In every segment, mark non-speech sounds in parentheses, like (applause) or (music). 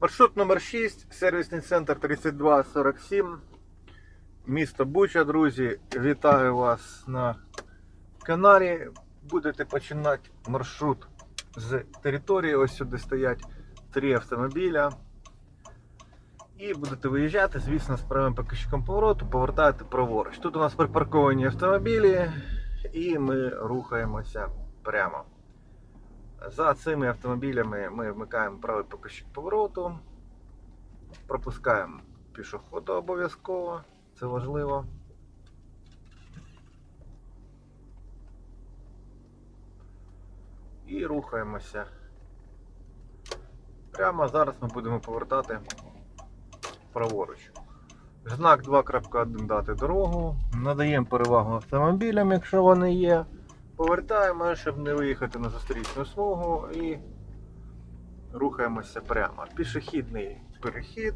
Маршрут номер 6, сервісний центр 3247. Місто Буча, друзі. Вітаю вас на каналі. Будете починати маршрут з території. Ось сюди стоять три автомобіля. І будете виїжджати, звісно, з правим покажчиком повороту, повертаєте праворуч. Тут у нас припарковані автомобілі, і ми рухаємося прямо. За цими автомобілями ми вмикаємо правий покажчик повороту, пропускаємо пішохода обов'язково, це важливо. І рухаємося. Прямо зараз ми будемо повертати праворуч. Знак 2.1 дати дорогу. Надаємо перевагу автомобілям, якщо вони є. Повертаємо, щоб не виїхати на зустрічну смугу і рухаємося прямо. Пішохідний перехід.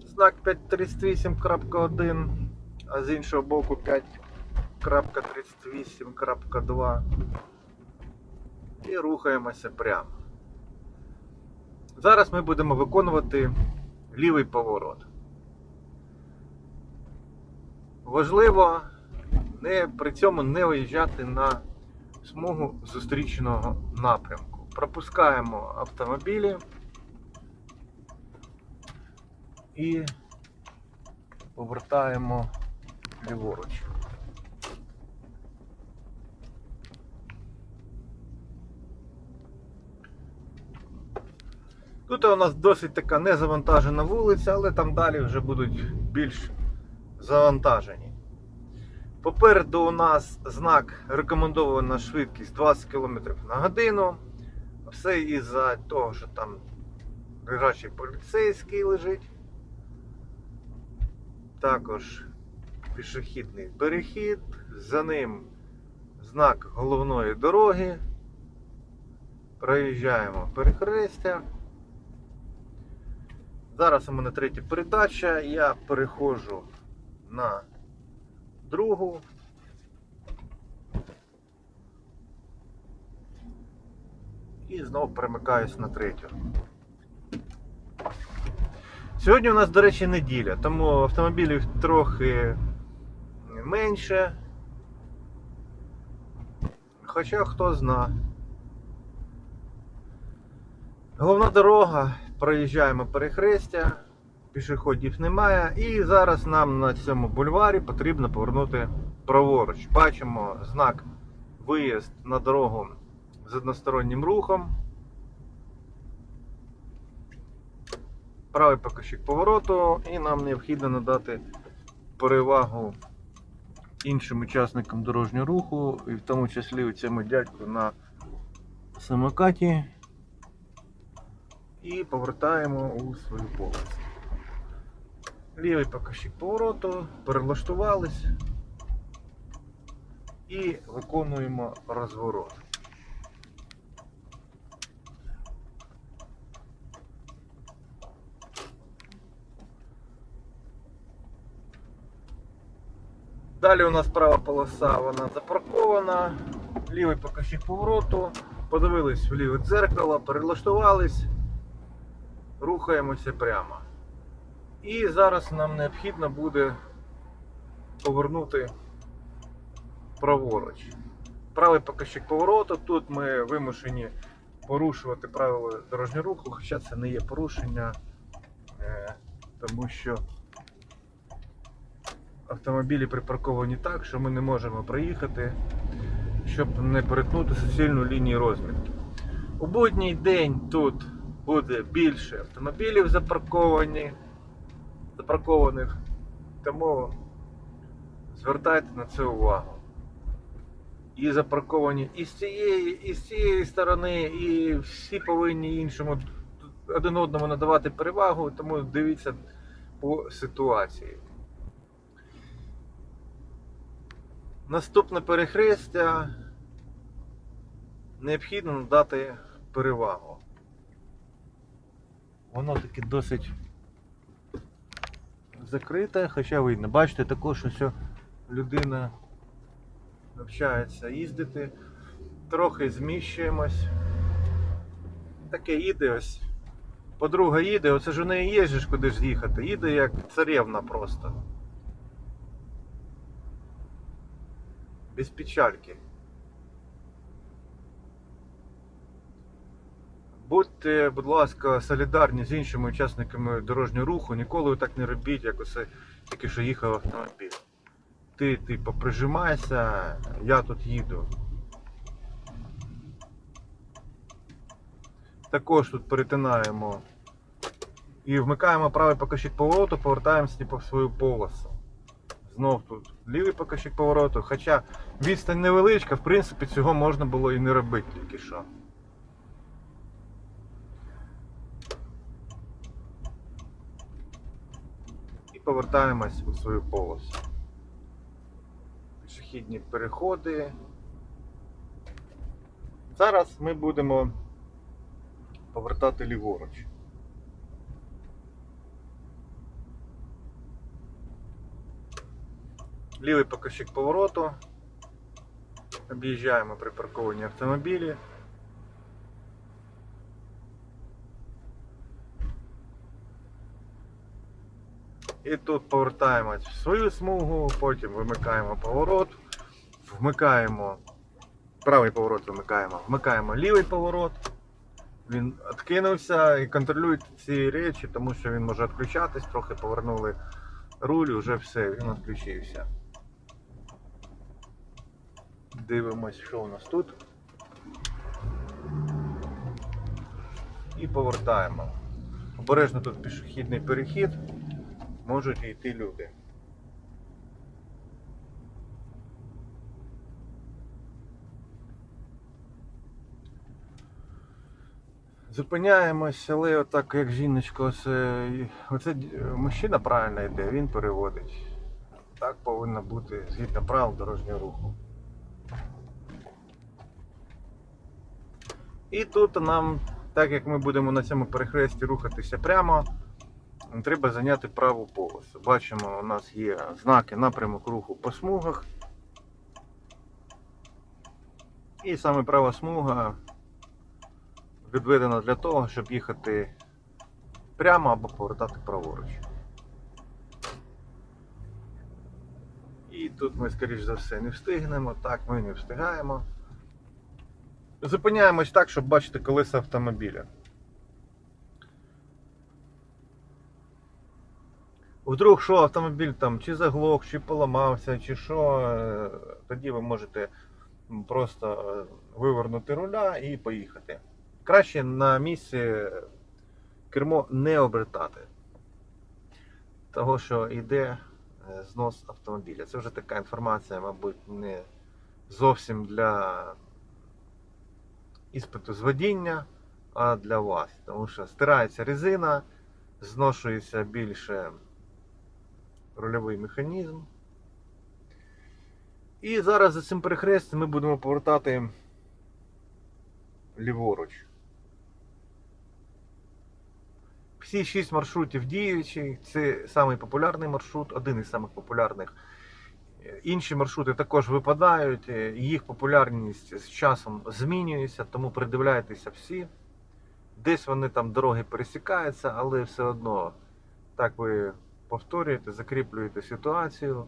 Знак 538.1, а з іншого боку 5.38.2. І рухаємося прямо. Зараз ми будемо виконувати лівий поворот. Важливо не, при цьому не виїжджати на смугу зустрічного напрямку. Пропускаємо автомобілі і повертаємо ліворуч. Тут у нас досить така незавантажена вулиця, але там далі вже будуть більш завантажені. Попереду у нас знак рекомендована швидкість 20 км на годину. Все із-за того, що там лежачий поліцейський лежить. Також пішохідний перехід, за ним знак головної дороги. Проїжджаємо перехрестя. Зараз у мене третя передача, я переходжу на другу. І знову перемикаюсь на третю. Сьогодні у нас, до речі, неділя, тому автомобілів трохи менше. Хоча хто зна. Головна дорога, проїжджаємо перехрестя, пішоходів немає. І зараз нам на цьому бульварі потрібно повернути праворуч. Бачимо знак виїзд на дорогу з одностороннім рухом. Правий покажчик повороту, і нам необхідно надати перевагу іншим учасникам дорожнього руху, і в тому числі цьому дядьку на самокаті. І повертаємо у свою полость. Лівий покажчик повороту, перелаштувались і виконуємо розворот. Далі у нас права полоса, вона запаркована, лівий покажчик повороту, подивились в ліве дзеркало, перелаштувались, рухаємося прямо. І зараз нам необхідно буде повернути праворуч. Правий покажчик повороту. Тут ми вимушені порушувати правила дорожнього руху, хоча це не є порушення, е, тому що автомобілі припарковані так, що ми не можемо проїхати, щоб не перетнути суцільну лінію розмітки. У будній день тут буде більше автомобілів запарковані, запаркованих, тому звертайте на це увагу. І запарковані і з цієї, і з цієї сторони, і всі повинні іншому один одному надавати перевагу, тому дивіться по ситуації. Наступне перехрестя необхідно надати перевагу. Воно таке досить закрите, хоча видно. Бачите, також що людина навчається їздити, трохи зміщуємось. Таке їде ось Подруга їде, оце ж у неї є ж куди ж їхати. Їде як царевна просто. Без печальки. Будьте, будь ласка, солідарні з іншими учасниками дорожнього руху. Ніколи так не робіть, як оце тільки що їхав автомобіль. Ти, типу, прижимайся, я тут їду. Також тут перетинаємо і вмикаємо правий покажчик повороту, повертаємося типу, в свою полосу. Знов тут лівий покажчик повороту, хоча відстань невеличка, в принципі, цього можна було і не робити тільки що. І повертаємось у свою полосу. Пішохідні переходи. Зараз ми будемо повертати ліворуч. Лівий покажчик повороту. Об'їжджаємо припарковані автомобілі. І тут повертаємось в свою смугу, потім вимикаємо поворот, вмикаємо правий поворот вимикаємо, вмикаємо лівий поворот. Він відкинувся і контролює ці речі, тому що він може відключатись, трохи повернули руль, вже все, він відключився. Дивимось, що у нас тут. І повертаємо. Обережно тут пішохідний перехід, можуть йти люди. Зупиняємось, але отак як жіночка, оце, оце мужчина правильно йде, він переводить. Так повинно бути згідно правил дорожнього руху. І тут нам, так як ми будемо на цьому перехресті рухатися прямо, треба зайняти праву полосу. Бачимо, у нас є знаки напрямок руху по смугах. І саме права смуга відведена для того, щоб їхати прямо або повертати праворуч. І тут ми, скоріш за все, не встигнемо. Так, ми не встигаємо. Зупиняємось так, щоб бачити колеса автомобіля. Вдруг що автомобіль там чи заглох, чи поламався, чи що, е, тоді ви можете просто е, вивернути руля і поїхати. Краще на місці кермо не обертати. Того, що йде е, знос автомобіля. Це вже така інформація, мабуть, не зовсім для іспиту з водіння, а для вас. Тому що стирається резина, зношується більше рульовий механізм. І зараз за цим перехрестям ми будемо повертати ліворуч. Всі шість маршрутів діючі. Це самий популярний маршрут, один із самих популярних. Інші маршрути також випадають, їх популярність з часом змінюється, тому придивляйтеся всі. Десь вони там дороги пересікаються, але все одно так ви повторюєте, закріплюєте ситуацію.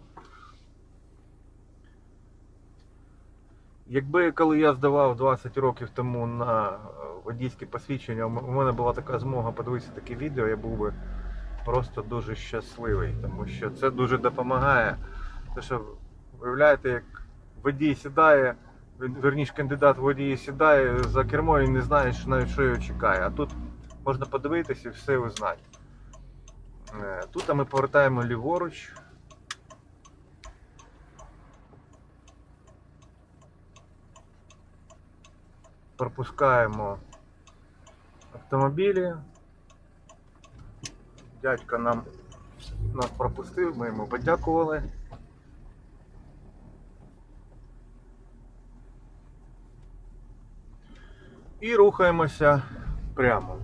Якби коли я здавав 20 років тому на е, водійське посвідчення, у мене була така змога подивитися таке відео, я був би просто дуже щасливий, тому що це дуже допомагає. Те, що виявляєте, як водій сідає, верніше кандидат водії сідає за кермо і не знає, навіть що його чекає. А тут можна подивитися і все узнати. Е, Тут ми повертаємо ліворуч. Пропускаємо автомобілі. Дядька нам нас пропустив, ми йому подякували. І рухаємося прямо.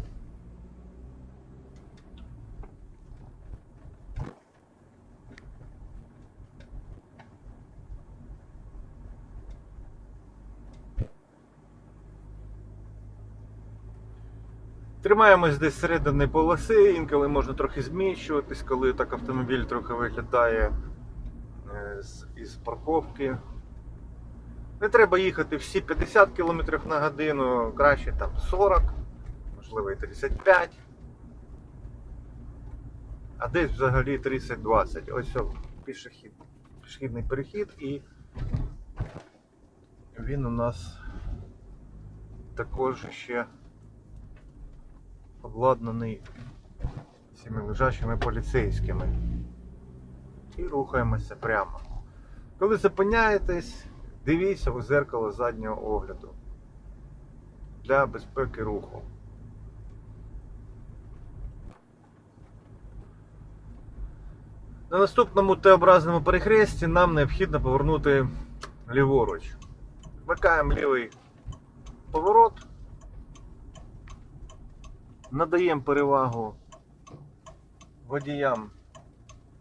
Тримаємось десь середини полоси, інколи можна трохи зміщуватись, коли так автомобіль трохи виглядає е, з, із парковки. Не треба їхати всі 50 км на годину, краще там 40, можливо і 35. А десь взагалі 30-20. Ось пішохід, пішохідний перехід і він у нас також ще обладнаний цими лежачими поліцейськими. І рухаємося прямо. Коли зупиняєтесь, дивіться у зеркало заднього огляду для безпеки руху. На наступному Т-образному перехресті нам необхідно повернути ліворуч. Вмикаємо лівий поворот, надаємо перевагу водіям,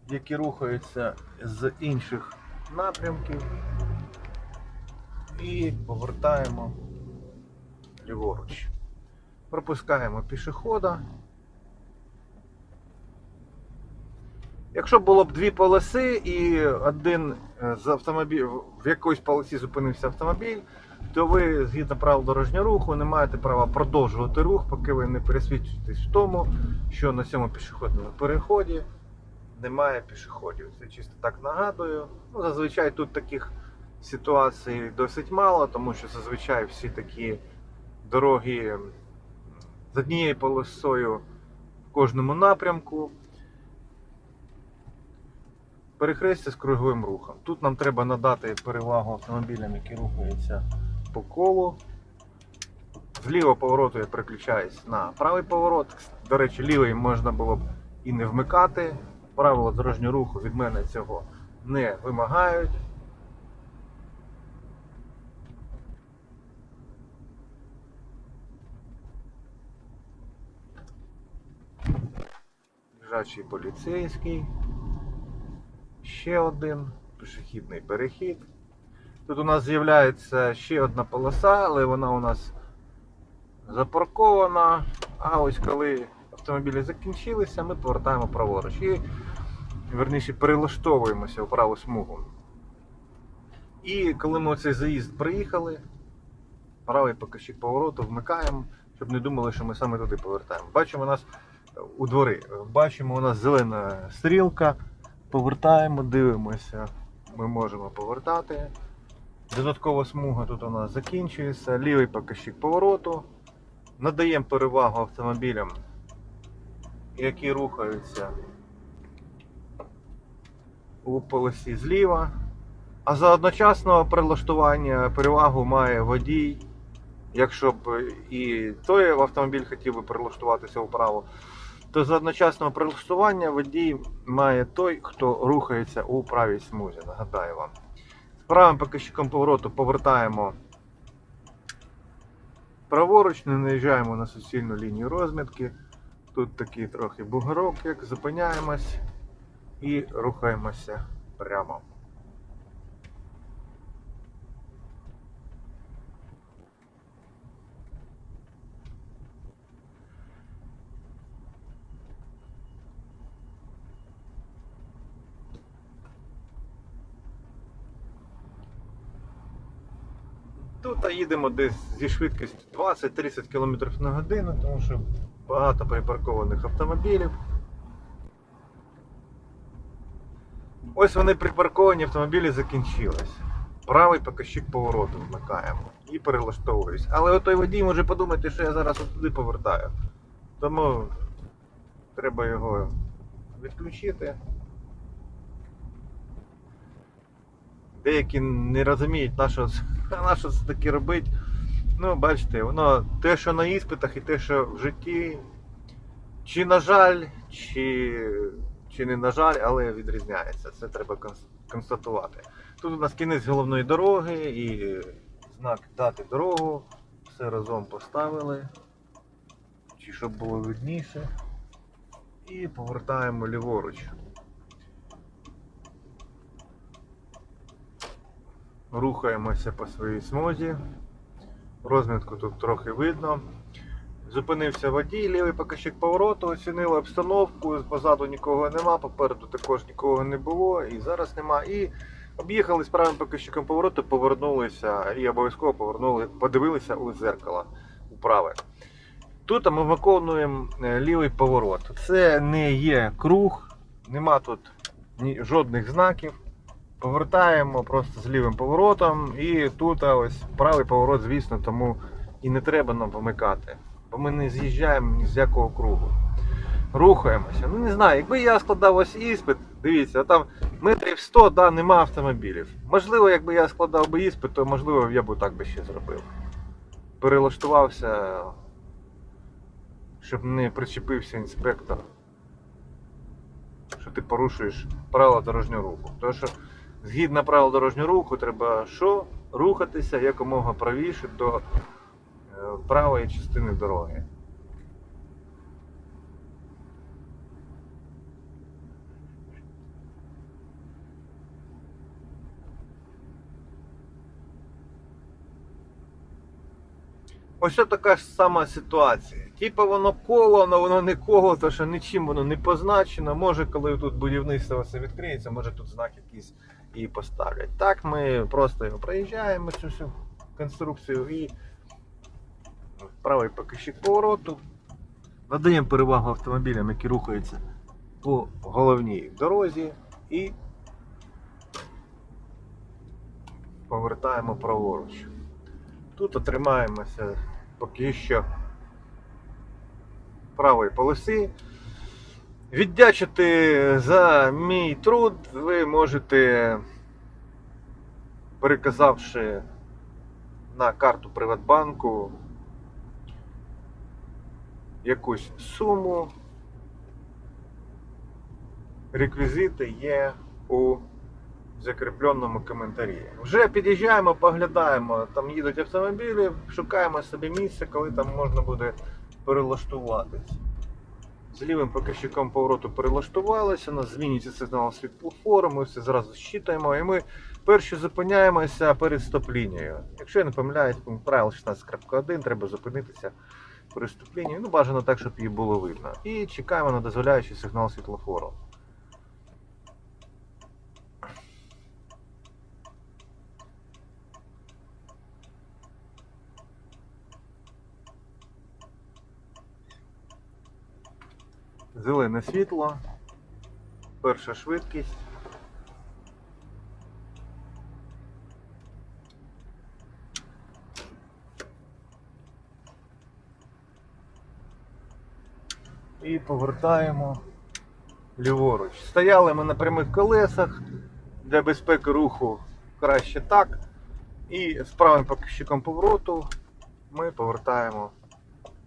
які рухаються з інших напрямків, і повертаємо ліворуч. Пропускаємо пішохода. Якщо було б дві полоси і один е, з автомобіль в якоїсь полосі зупинився автомобіль, то ви згідно правил дорожнього руху не маєте права продовжувати рух, поки ви не пересвідчитесь в тому, що на цьому пішохідному переході немає пішоходів. Це чисто так нагадую. Ну, зазвичай тут таких ситуацій досить мало, тому що зазвичай всі такі дороги з однією полосою в кожному напрямку. Перехрестя з круговим рухом. Тут нам треба надати перевагу автомобілям, які рухаються по колу. З повороту я переключаюсь на правий поворот. До речі, лівий можна було б і не вмикати. Правила дорожнього руху від мене цього не вимагають. Лежачий поліцейський. Ще один пішохідний перехід. Тут у нас з'являється ще одна полоса, але вона у нас запаркована. А ось коли автомобілі закінчилися, ми повертаємо праворуч і верніше перелаштовуємося в праву смугу. І коли ми оцей заїзд приїхали, правий показчик повороту вмикаємо, щоб не думали, що ми саме туди повертаємо. Бачимо у нас у двори. Бачимо, у нас зелена стрілка. Повертаємо, дивимося. Ми можемо повертати. Додаткова смуга тут у нас закінчується. Лівий показчик повороту. Надаємо перевагу автомобілям, які рухаються у полосі зліва. А за одночасного прилаштування перевагу має водій. Якщо б і той автомобіль хотів би прилаштуватися вправо, то за одночасного прилаштування водій має той, хто рухається у правій смузі. Нагадаю вам. Правим показчиком повороту повертаємо праворуч, не наїжджаємо на суцільну лінію розмітки. Тут такий трохи бугорок, як зупиняємось і рухаємося прямо. Тут їдемо десь зі швидкістю 20-30 км на годину, тому що багато припаркованих автомобілів. Ось вони припарковані автомобілі закінчились. Правий показчик повороту вмикаємо і перелаштовуюсь. Але отой водій може подумати, що я зараз туди повертаю. Тому треба його відключити. Деякі не розуміють, на що, (laughs) на що це таке робить. Ну, бачите, воно те, що на іспитах, і те, що в житті, чи на жаль, чи, чи не на жаль, але відрізняється. Це треба констатувати. Тут у нас кінець головної дороги і знак дати дорогу. Все разом поставили. Чи щоб було видніше. І повертаємо ліворуч. Рухаємося по своїй смузі. Розмітку тут трохи видно. Зупинився водій, лівий показчик повороту, оцінили обстановку, позаду нікого нема, попереду також нікого не було і зараз нема. І об'їхали з правим показчиком повороту, повернулися і обов'язково повернули, подивилися у зеркало у праве. Тут ми виконуємо е, лівий поворот. Це не є круг, нема тут жодних знаків. Повертаємо просто з лівим поворотом, і тут ось правий поворот, звісно, тому і не треба нам вимикати. Бо ми не з'їжджаємо ні з якого кругу. Рухаємося. Ну не знаю, якби я складав ось іспит, дивіться, там метрів 100, да, нема автомобілів. Можливо, якби я складав би іспит, то можливо я б так би ще зробив. Перелаштувався, щоб не причепився інспектор. Що ти порушуєш правила дорожнього руху. Тому що згідно правил дорожнього руху, треба що? Рухатися якомога правіше до е, правої частини дороги. Ось це така ж сама ситуація. Типа воно коло, але воно не коло, то що нічим воно не позначено. Може, коли тут будівництво все відкриється, може тут знак якийсь і поставлять. Так ми просто його проїжджаємо цю всю конструкцію і правий покищик повороту. Надаємо перевагу автомобілям, які рухаються по головній дорозі і повертаємо праворуч. Тут отримаємося поки що правої полоси. Віддячити за мій труд ви можете, переказавши на карту Приватбанку якусь суму. Реквізити є у закріпленому коментарі. Вже під'їжджаємо, поглядаємо, там їдуть автомобілі, шукаємо собі місце, коли там можна буде перелаштуватись. З лівим показчиком повороту перелаштувалися, у нас змінюється сигнал світлофору, ми все зразу щитаємо і ми перші зупиняємося перед стоп-лінією. Якщо я не помиляюсь, правило правил 16.1, треба зупинитися перед стоп-лінією, ну бажано так, щоб її було видно. І чекаємо на дозволяючий сигнал світлофору. Зелене світло, перша швидкість. І повертаємо ліворуч. Стояли ми на прямих колесах для безпеки руху краще так. І з правим показчиком повороту ми повертаємо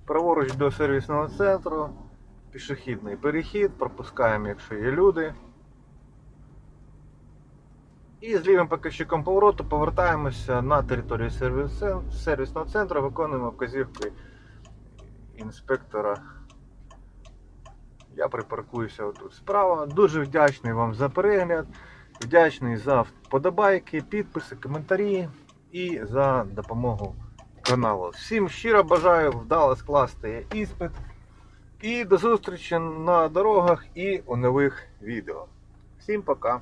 праворуч до сервісного центру пішохідний перехід, пропускаємо, якщо є люди. І з лівим показчиком повороту повертаємося на територію сервісного центру, виконуємо вказівки інспектора. Я припаркуюся отут справа. Дуже вдячний вам за перегляд, вдячний за вподобайки, підписи, коментарі і за допомогу каналу. Всім щиро бажаю вдало скласти іспит. І до зустрічі на дорогах і у нових відео. Всім пока!